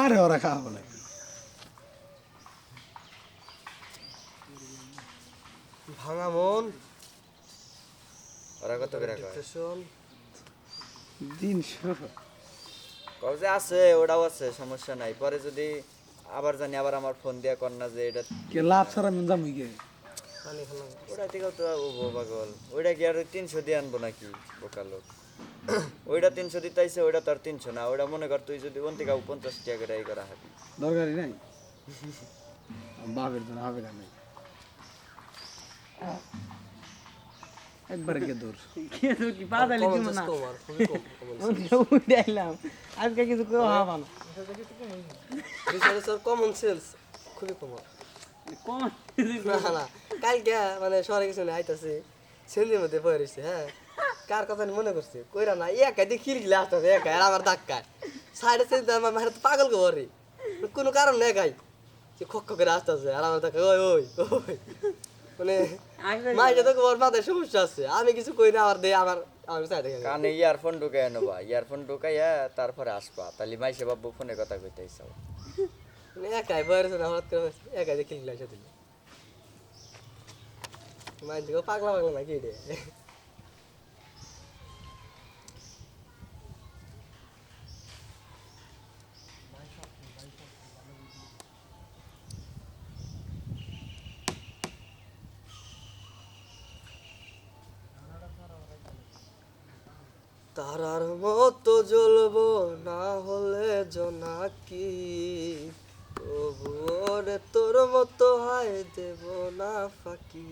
আরে ওরা না ভাঙা মন। ওরা কত করে তিনশো। কও যে আছে ওটাও আছে সমস্যা নাই। পরে যদি আবার জানি আবার আমার ফোন দিয়া কর না যে এটা কে লাভ ছাড়া আমি ওটা থেকে তো ও পাগল। ওইটা কি আর তিনশো দিয়ে আনব নাকি বোকা লোক? ওইটা তিনশো দিতে আইসে ওইটা তো আর তিনশো না ওইটা মনে কর তুই যদি ওন থেকে পঞ্চাশ টাকা করে এই করা হাবি দরকারই নাই? বাপের জন্য হবে কেন একবারে কে দূর কি? পাতালি দিব না। কমার খুবই কম কমন উঠাইলাম আজকে কিছু কেউ হবা না রিসার্চ কমন সেন্স খুবই কম কম না না কালকে মানে শহরে কিছু না আইতাছে। সেন্দির মধ্যে পড়ে রয়েছে হ্যাঁ? কার কথা আমি মনে করছে? কইরা না একাই দিয়ে খিলখিলে আসতেছে একাই আর আমার ধাক্কায় সাইডে সেন্দি আমার মায়ের তো পাগল করে কোনো কারণ নেই গাই যে খক খক করে আসতেছে আর আমার ধাক্কা ওই ওই ওই। মানে মাইকে তো ওর মাথায় সমস্যা আছে। আমি কিছু কই না আমার দিয়ে আমার আমার সাইডে কানে ইয়ারফোন ঢুকাই নেবা ইয়ারফোন ঢুকাইয়া তারপরে আসবা। তাহলে মাইসে বাবু ফোনে কথা কইতে আইসাও মানে একাই বয়স না হঠাৎ করে একাই দিয়ে খিলখিলে আসে দিল। পাগলা পাগলা নাকি রে? তারার মতো জ্বলবো না হলে জোনাকি। তবুরে তোর মতো হায় দেব না ফাঁকি।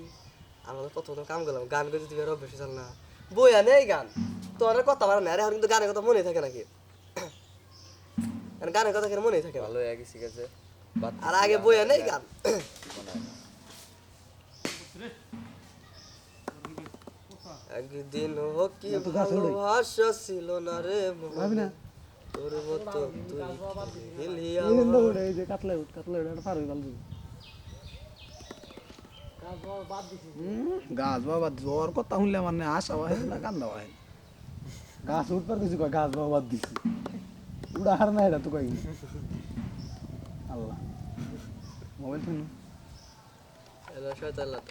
আমরা তো প্রথম কাম করলাম গান করে দিতে বেরো বেশি চাল না। বইয়া নেই গান। তোর কথা বলে না এখন কিন্তু গানের কথা মনে থাকে নাকি? গানের কথা কেন মনে থাকে ভালো গেছি গেছে বাদ আর আগে বইয়া নেই গান। একদিন ও কি ভালোবাসা ছিল না রে ভাবি তোর মতো তুই হিলিয়া এই এই যে কাতলা উঠ কাতলা উঠ এটা পার হয়ে গেল। গাছ বাবা জ্বর কথা শুনলে মানে আশা হয় না কান্দা হয় গাছ উঠবার কিছু কয় গাছ বাবা বাদ দিছি। উড়া হার না এটা তো কই আল্লাহ। Mobile phone. এলা শয়তান